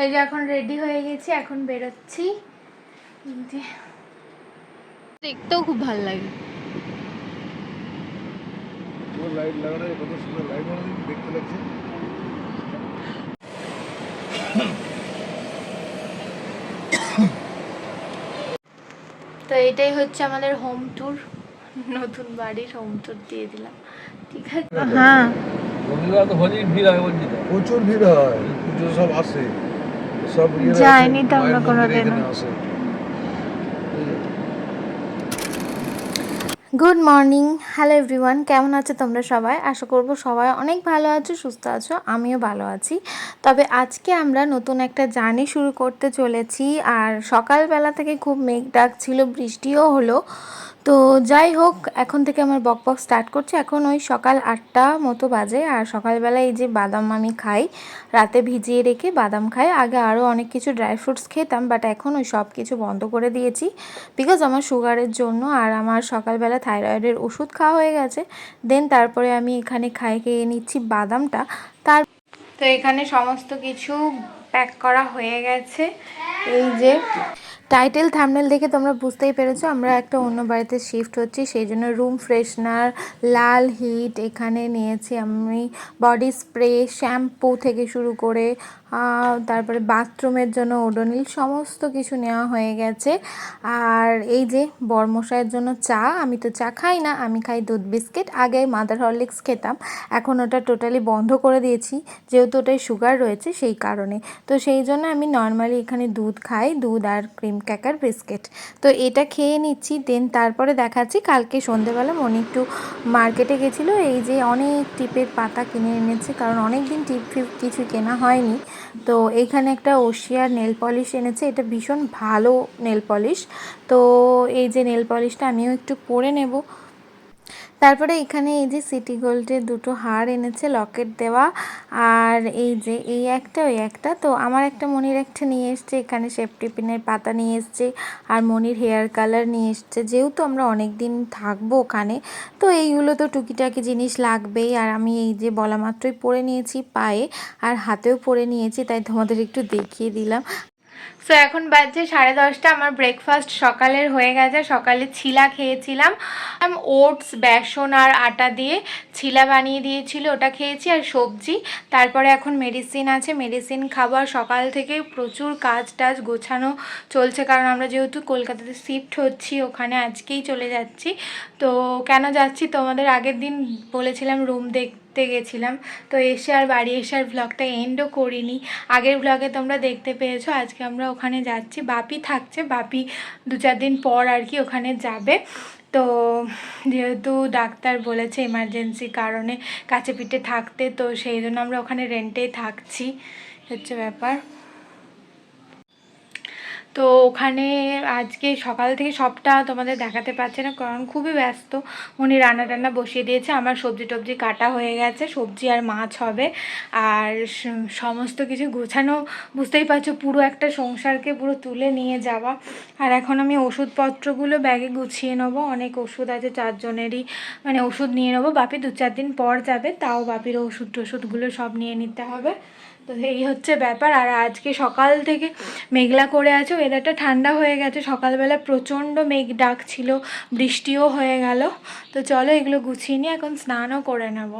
এই যে এখন রেডি হয়ে গেছি এখন বেরোচ্ছি। দেখতেও খুব ভালো লাগে। লাইট লাগানো কত সুন্দর লাইট দেখতে লাগছে তো এটাই হচ্ছে আমাদের হোম ট্যুর নতুন বাড়ির হোম ট্যুর দিয়ে দিলাম। ঠিক আছে? হ্যাঁ। রবিবার তো হোলির ভিড় হয় বলছি প্রচুর ভিড় হয় পুজো সব আসে, যাইনি তো আমরা আসে। গুড মর্নিং হ্যালো এভরিওয়ান কেমন আছো তোমরা সবাই? আশা করব সবাই অনেক ভালো আছো সুস্থ আছো আমিও ভালো আছি। তবে আজকে আমরা নতুন একটা জার্নি শুরু করতে চলেছি আর সকালবেলা থেকে খুব মেঘ ডাক ছিল বৃষ্টিও হলো। তো যাই হোক, এখন থেকে আমার বক বক স্টার্ট করছি। এখন ওই সকাল আটটা মতো বাজে আর সকালবেলা এই যে বাদাম আমি খাই, রাতে ভিজিয়ে রেখে বাদাম খাই। আগে আরও অনেক কিছু ড্রাই ফ্রুটস খেতাম বাট এখন ওই সব কিছু বন্ধ করে দিয়েছি। বিকজ আমার সুগারের জন্য আর আমার সকালবেলা থাইরয়েডের ওষুধ খাওয়া হয়ে গেছে। দেন তারপরে আমি এখানে খাই, খেয়ে নিচ্ছি বাদামটা। তার তো এখানে সমস্ত কিছু প্যাক করা হয়ে গেছে। এই যে টাইটেল থামনেল দেখে তোমরা বুঝতেই পেরেছ, আমরা একটা অন্য বাড়িতে শিফট হচ্ছি, সেই জন্য রুম ফ্রেশনার লাল হিট এখানে নিয়েছি আমি। বডি স্প্রে শ্যাম্পু থেকে শুরু করে তারপরে বাথরুমের জন্য ওডোনিল সমস্ত কিছু নেওয়া হয়ে গেছে। আর এই যে বরমশাইয়ের জন্য চা, আমি তো চা খাই না, আমি খাই দুধ বিস্কিট। আগে মাদার হরলিক্স খেতাম, এখন ওটা টোটালি বন্ধ করে দিয়েছি, যেহেতু ওটায় সুগার রয়েছে সেই কারণে। তো সেই জন্য আমি নর্মালি এখানে দুধ খাই, দুধ আর ক্রিম ক্যাকার বিস্কিট। তো এটা খেয়ে নিচ্ছি, দেন তারপরে দেখাচ্ছি, কালকে সন্ধেবেলা মনে একটু মার্কেটে গেছিল, এই যে অনেক টিপের পাতা কিনে এনেছে, কারণ অনেক দিন টিপ ফিপ কিছু কেনা হয়নি। তো এখানে একটা ওশিয়ার নেল পলিশ এনেছে। এটা ভীষণ ভালো নেল পলিশ। তো এই যে নেল পলিশটা আমিও একটু পরে নেব। তারপরে এখানে এই যে সিটি গোল্ডের দুটো হার এনেছে লকেট দেওয়া। আর এই যে, এই একটা, ওই একটা। তো আমার একটা মনির একটা নিয়ে এসছে, এখানে সেফটি পিনের পাতা নিয়ে এসছে, আর মনির হেয়ার কালার নিয়ে এসছে। যেহেতু আমরা অনেক দিন থাকব ওখানে, তো এইগুলো তো টুকিটাকি জিনিস লাগবেই। আর আমি এই যে বলা মাত্রই পরে নিয়েছি পায়ে, আর হাতেও পরে নিয়েছি, তাই তোমাদের একটু দেখিয়ে দিলাম। সো এখন বাজছে সাড়ে দশটা, আমার ব্রেকফাস্ট সকালের হয়ে গেছে, সকালে ছিলা খেয়েছিলাম। ওটস বেসন আর আটা দিয়ে ছিলা বানিয়ে দিয়েছিল, ওটা খেয়েছি, আর সবজি। তারপরে এখন মেডিসিন আছে মেডিসিন খাবার সকাল থেকে প্রচুর কাজ টাজ গোছানো চলছে, কারণ আমরা যেহেতু কলকাতাতে শিফট হচ্ছি, ওখানে আজকেই চলে যাচ্ছি। তো কেন যাচ্ছি? তোমাদের আগের দিন বলেছিলাম রুম দেখতে গেছিলাম, তো এসে আর বাড়ি এসে আর ব্লগটা এন্ডও করিনি। আগের ব্লগে তোমরা দেখতে পেয়েছ, আজকে আমরা ওখানে যাচ্ছি। বাপি থাকছে। বাপি দু চার দিন পর আর কি ওখানে যাবে। তো যেহেতু ডাক্তার বলেছে ইমার্জেন্সি কারণে কাছে পিঠে থাকতে, তো সেই জন্য আমরা ওখানে রেন্টেই থাকছি। হচ্ছে ব্যাপার। তো ওখানে আজকে সকাল থেকে সবটা তোমাদের দেখাতে পারছে না, কারণ খুবই ব্যস্ত। উনি রান্না টান্না বসিয়ে দিয়েছে, আমার সবজি টবজি কাটা হয়ে গেছে, সবজি আর মাছ হবে। আর সমস্ত কিছু গোছানো, বুঝতেই পারছ, পুরো একটা সংসারকে পুরো তুলে নিয়ে যাওয়া। আর এখন আমি ওষুধপত্রগুলো ব্যাগে গুছিয়ে নেব, অনেক ওষুধ আছে, চারজনেরই মানে ওষুধ নিয়ে নেব। বাপি দু চার দিন পর যাবে, তাও বাপির ওষুধ টষুধগুলো সব নিয়ে নিতে হবে। তো এই হচ্ছে ব্যাপার। আর আজকে সকাল থেকে মেঘলা করে আছে ওয়েদারটা ঠান্ডা হয়ে গেছে। সকালবেলা প্রচণ্ড মেঘ ডাক ছিল বৃষ্টিও হয়ে গেল। তো চলো এগুলো গুছিয়ে নিয়ে এখন স্নানও করে নেব।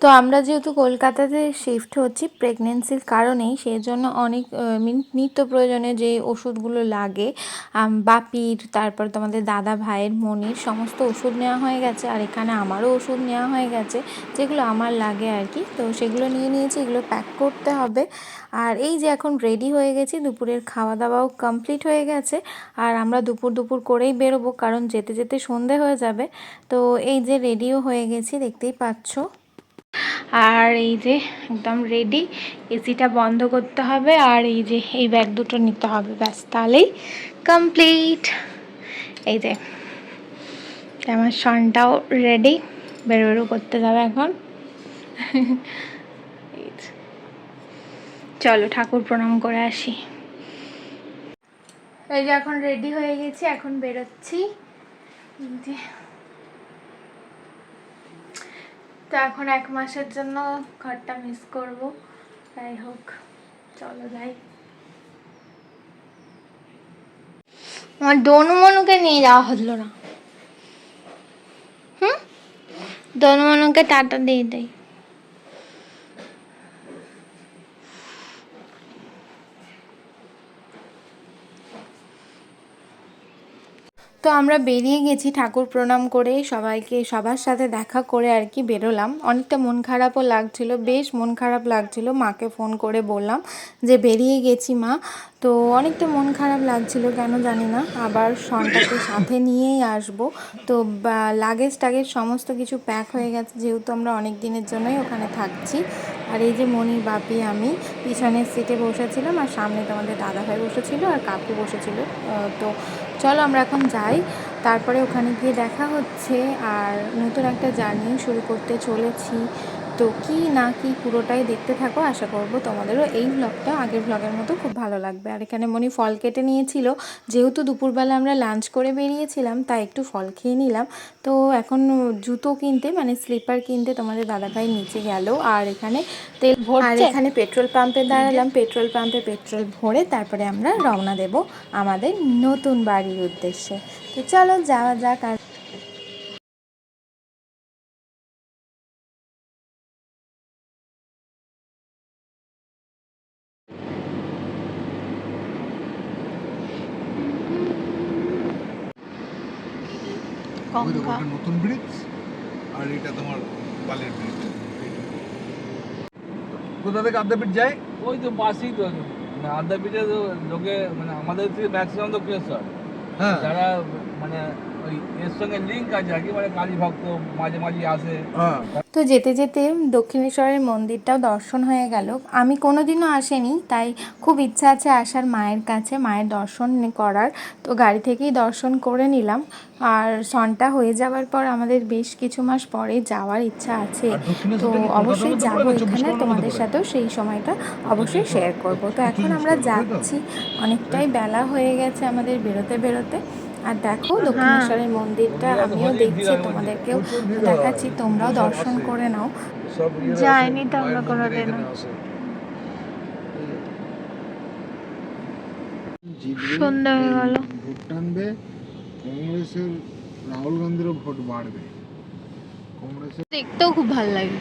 তো আমরা যেহেতু কলকাতাতে শিফট হচ্ছি প্রেগনেন্সির কারণেই সেই জন্য অনেক নিত্য প্রয়োজনে যে ওষুধগুলো লাগে বাপির, তারপর তোমাদের দাদা ভাইয়ের, মনির, সমস্ত ওষুধ নেওয়া হয়ে গেছে আর এখানে আমারও ওষুধ নেওয়া হয়ে গেছে, যেগুলো আমার লাগে আর কি। তো সেগুলো নিয়ে নিয়েছি, এগুলো প্যাক করতে হবে। আর এই যে এখন রেডি হয়ে গেছি, দুপুরের খাওয়া দাওয়াও কমপ্লিট হয়ে গেছে। আর আমরা দুপুর দুপুর করেই বেরোবো, কারণ যেতে যেতে সন্ধে হয়ে যাবে। তো এই যে রেডিও হয়ে গেছি, দেখতেই পাচ্ছো। আর এই যে একদম রেডি এসিটা বন্ধ করতে হবে আর এই যে এই ব্যাগ দুটো নিতে হবে, ব্যাস তাহলেই কমপ্লিট এই যে আমার সনটাও রেডি বেরো করতে যাবে এখন। চলো ঠাকুর প্রণাম করে আসি। এই যে এখন রেডি হয়ে গেছি, এখন বেরোচ্ছি। যে তো এখন এক মাসের জন্য ঘরটা মিস করব। যাই হোক, চলো যাই। আমার মনুকে নিয়ে যাওয়া হলো না। হুম? মনুকে টাটা দিয়ে দেয় তো আমরা বেরিয়ে গেছি ঠাকুর প্রণাম করে, সবাইকে সবার সাথে দেখা করে আর কি বেরোলাম। অনেকটা মন খারাপও লাগছিল, বেশ মন খারাপ লাগছিল। মাকে ফোন করে বললাম যে বেরিয়ে গেছি মা। তো অনেকটা মন খারাপ লাগছিল, কেন জানি না। আবার সনটাকে সাথে নিয়েই আসব। তো লাগেজ টাগেজ সমস্ত কিছু প্যাক হয়ে গেছে, যেহেতু আমরা অনেক দিনের জন্যই ওখানে থাকছি। আর এই যে মণি বাপি, আমি পিছনের সিটে বসেছিলাম আর সামনে তোমাদের দাদাভাই বসেছিল আর কাকু বসেছিল। তো চলো আমরা এখন যাই। তারপরে ওখানে গিয়ে দেখা হচ্ছে আর নতুন একটা জার্নি শুরু করতে চলেছি। তো কি না কি পুরোটাই দেখতে থাকো, আশা করব তোমাদেরও এই ব্লগটা আগের ব্লগের মতো খুব ভালো লাগবে। আর এখানে মনি ফল কেটে নিয়েছিল। যেহেতু দুপুরবেলা আমরা লাঞ্চ করে বেরিয়েছিলাম, তাই একটু ফল খেয়ে নিলাম। তো এখন জুতো কিনতে মানে স্লিপার কিনতে তোমাদের দাদাভাই নিচে গেল। আর এখানে তেল ভর আর এখানে পেট্রোল পাম্পে দাঁড়ালাম। পেট্রোল পাম্পে পেট্রোল ভরে তারপরে আমরা রওনা দেব আমাদের নতুন বাড়ির উদ্দেশ্যে। তো চলো যাওয়া যাক আর নতুন ব্রিজ আর এটা তোমার বালির ব্রিজ কোথা থেকে আদ্যাপীঠ যায়? ওই তো পাশেই তো মানে আদ্যাপীঠে তো লোকে মানে আমাদের থেকে ম্যাক্সিমাম তো কেশর হ্যাঁ। যারা মানে ওই এর সঙ্গে লিঙ্ক আছে আর কি মানে কালী ভক্ত মাঝে মাঝে আসে। হ্যাঁ। তো যেতে যেতে দক্ষিণেশ্বরের মন্দিরটাও দর্শন হয়ে গেল। আমি কোনোদিনও আসেনি তাই খুব ইচ্ছা আছে আসার মায়ের কাছে মায়ের দর্শন করার। তো গাড়ি থেকেই দর্শন করে নিলাম। আর সনটা হয়ে যাওয়ার পর আমাদের বেশ কিছু মাস পরে যাওয়ার ইচ্ছা আছে। তো অবশ্যই যাব এখানে তোমাদের সাথেও সেই সময়টা অবশ্যই শেয়ার করব। তো এখন আমরা যাচ্ছি অনেকটাই বেলা হয়ে গেছে আমাদের বেরোতে বেরোতে। আর দেখো দক্ষিণেশ্বরের মন্দিরটা আমিও দেখছি তোমাদেরকেও হয়। দেখাচ্ছি তোমরাও দর্শন করে নাও। আসে, তো আমরা আসে। সন্ধ্যা হয়ে গেল। ভোট টানবে কংগ্রেসের রাহুল গান্ধীরও ভোট বাড়বে। কংগ্রেসের দেখতেও খুব ভালো লাগে।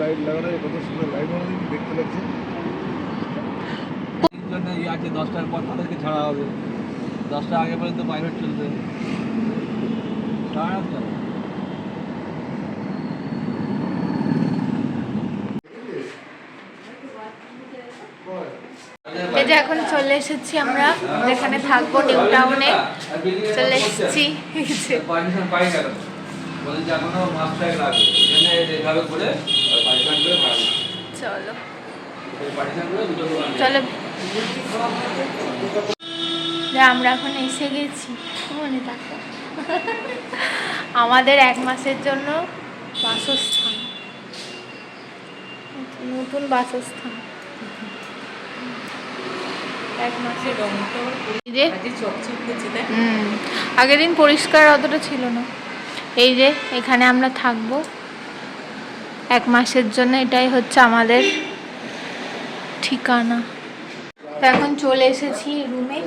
লাইট লাগানো কত সুন্দর লাইট দেখতে লাগছে। জন্য ইয়ে আছে দশটার পর তাদেরকে ছাড়া হবে। আগে পর্যন্ত প্রাইভেট চলবে। এই যে এখন চলে এসেছি আমরা যেখানে থাকব নিউ টাউনে চলে এসেছি। চলো। চলো। আমরা এখন এসে গেছি। মনে থাকো। আমাদের এক মাসের জন্য বাসস্থান। নতুন বাসস্থান। আগের দিন পরিষ্কার অতটা ছিল না। এই যে, এখানে আমরা থাকব। এক মাসের জন্য এটাই হচ্ছে আমাদের ঠিকানা। তো এখন চলে এসেছি রুমে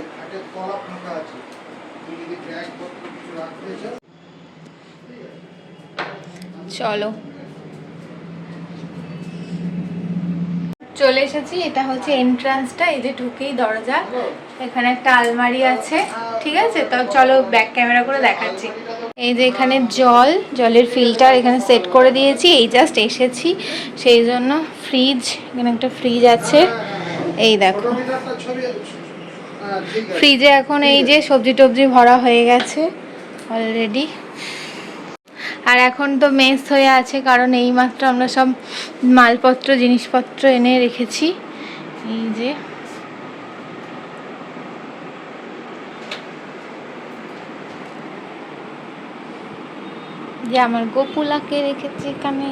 চলো। চলে এসেছি, এটা হচ্ছে এন্ট্রান্সটা এই যে ঢুকেই দরজা। এখানে একটা আলমারি আছে, ঠিক আছে? তো চলো ব্যাক ক্যামেরা করে দেখাচ্ছি। এই যে এখানে জল, জলের ফিল্টার এখানে সেট করে দিয়েছি, এই জাস্ট এসেছি। সেই জন্য ফ্রিজ এখানে একটা ফ্রিজ আছে। এই দেখো। ফ্রিজে এখন এই যে সবজি টবজি ভরা হয়ে গেছে অলরেডি আর এখন তো মেস হয়ে আছে, কারণ এই মাত্র আমরা সব মালপত্র, জিনিসপত্র এনে রেখেছি। এই যে। যে আমার গোপুলাকে রেখেছি এখানে।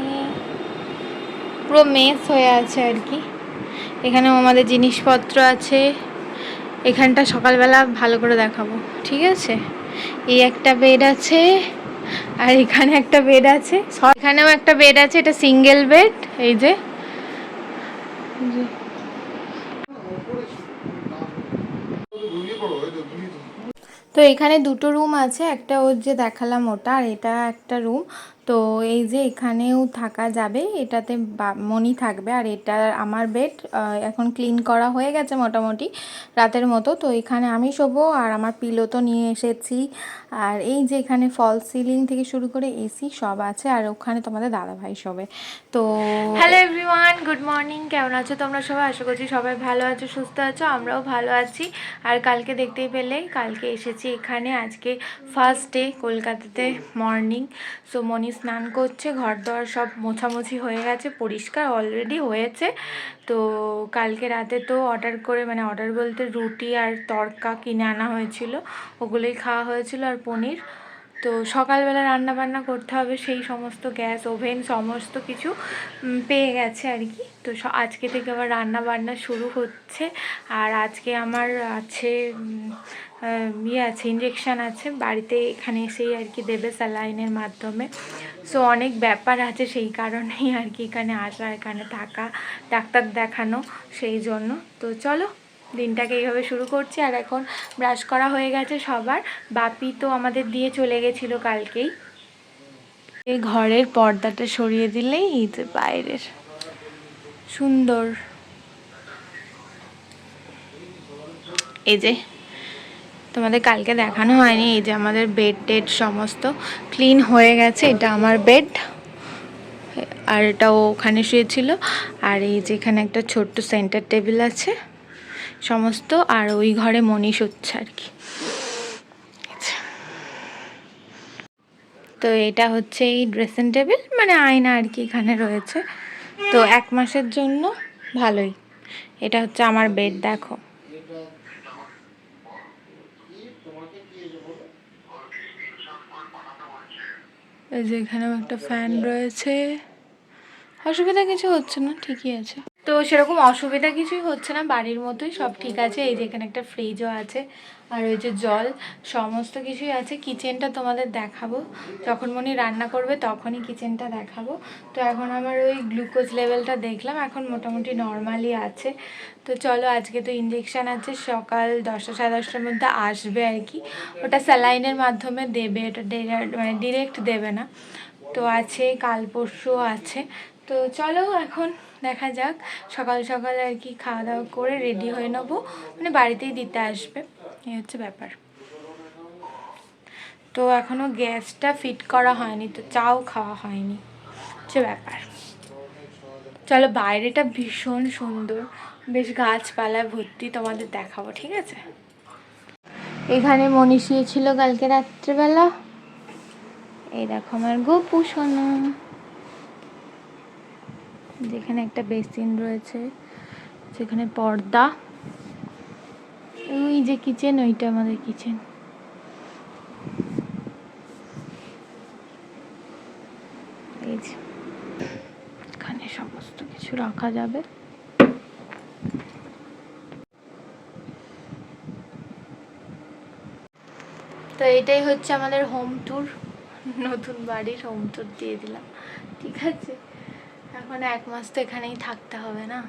পুরো মেস হয়ে আছে আর কি। এখানেও আমাদের জিনিসপত্র আছে। এখানটা সকালবেলা ভালো করে দেখাবো, ঠিক আছে? এই একটা বেড আছে, আর এখানে একটা বেড আছে। এখানেও একটা বেড আছে, এটা সিঙ্গেল বেড এই যে। তো এখানে দুটো রুম আছে, একটা ওর যে দেখালাম ওটা, আর এটা একটা রুম তো এই যে এখানেও থাকা যাবে, এটাতে মনি থাকবে। আর এটা আমার বেড এখন ক্লিন করা হয়ে গেছে মোটামুটি রাতের মতো। তো এখানে আমি শোবো আর আমার পিলো তো নিয়ে এসেছি। আর এই যে এখানে ফল সিলিং থেকে শুরু করে এসি সব আছে আর ওখানে তোমাদের দাদাভাই শোবে। তো হ্যালো এভরিওয়ান গুড মর্নিং কেমন আছো তোমরা সবাই? আশা করছি সবাই ভালো আছো, সুস্থ আছো, আমরাও ভালো আছি। আর কালকে দেখতেই পেলে, কালকে এসেছি এখানে। আজকে ফার্স্ট ডে কলকাতাতে মর্নিং সো মনি স্নান করছে ঘর দর সব মোছামুছি হয়ে গেছে, পরিষ্কার অলরেডি হয়েছে। তো কালকে রাতে তো অর্ডার করে মানে অর্ডার বলতে রুটি আর তড়কা কিনে আনা হয়েছিল, ওগুলোই খাওয়া হয়েছিল আর পনির। তো সকালবেলা রান্না বান্না করতে হবে, সেই সমস্ত গ্যাস, ওভেন, সমস্ত কিছু পেয়ে গেছে আর কি। তো আজকে থেকে আবার রান্না বান্না শুরু হচ্ছে। আর আজকে আমার আছে ইয়ে আছে ইঞ্জেকশান আছে। বাড়িতে এখানে এসেই আর কি দেবে স্যালাইনের মাধ্যমে। সো অনেক ব্যাপার আছে সেই কারণেই আর কি এখানে আসা, এখানে থাকা, ডাক্তার দেখানো সেই জন্য। তো চলো, দিনটাকে এইভাবে শুরু করছি। আর এখন ব্রাশ করা হয়ে গেছে সবার। বাপি তো আমাদের দিয়ে চলে গেছিল কালকেই। এই ঘরের পর্দাটা সরিয়ে দিলেই যে বাইরের। সুন্দর। এই যে তোমাদের কালকে দেখানো হয়নি, এই যে আমাদের বেড টেড সমস্ত ক্লিন হয়ে গেছে, এটা আমার বেড আর এটা ও ওখানে শুয়েছিল, আর এই যে এখানে একটা ছোট্ট সেন্টার টেবিল আছে, সমস্ত, আর ওই ঘরে মনীষ হচ্ছে আর কি। তো এটা হচ্ছে এই ড্রেসিং টেবিল মানে আয়না আর কি এখানে রয়েছে, তো এক মাসের জন্য ভালোই, এটা হচ্ছে আমার বেড দেখো এই যে এখানেও একটা ফ্যান রয়েছে। অসুবিধা কিছু হচ্ছে না ঠিকই আছে। তো সেরকম অসুবিধা কিছুই হচ্ছে না। বাড়ির মতোই সব ঠিক আছে। এই যে এখানে একটা ফ্রিজও আছে আর ওই যে জল সমস্ত কিছুই আছে। কিচেনটা তোমাদের দেখাবো। যখন মনে রান্না করবে তখনই কিচেনটা দেখাবো। তো এখন আমার ওই গ্লুকোজ লেভেলটা দেখলাম। এখন মোটামুটি নর্মালি আছে। তো চলো আজকে তো ইঞ্জেকশান আছে। সকাল দশটা, সাড়ে দশটার মধ্যে আসবে আর কি। ওটা স্যালাইনের মাধ্যমে দেবে। এটা মানে ডিরেক্ট দেবে না। তো আছে, কাল পরশু আছে। তো চলো এখন দেখা যাক। সকাল সকাল আর কি খাওয়া দাওয়া করে রেডি হয়ে নেব। মানে বাড়িতেই দিতে আসবে। এই হচ্ছে ব্যাপার। তো এখনও গ্যাসটা ফিট করা হয়নি, তো চাও খাওয়া হয়নি। হচ্ছে ব্যাপার। চলো বাইরেটা ভীষণ সুন্দর। বেশ গাছপালায় ভর্তি, তোমাদের দেখাবো, ঠিক আছে? এখানে মনীষী ছিল কালকে রাত্রেবেলা। এই দেখো আমার গোপু সোনা। যেখানে একটা বেসিন রয়েছে সেখানে পর্দা। ওই যে কিচেন, ওইটা আমাদের কিচেন। এখানে সমস্ত কিছু রাখা যাবে। তো এটাই হচ্ছে আমাদের হোম ট্যুর নতুন বাড়ির হোম ট্যুর দিয়ে দিলাম। ঠিক আছে? এখন এক মাস তো এখানেই থাকতে হবে না?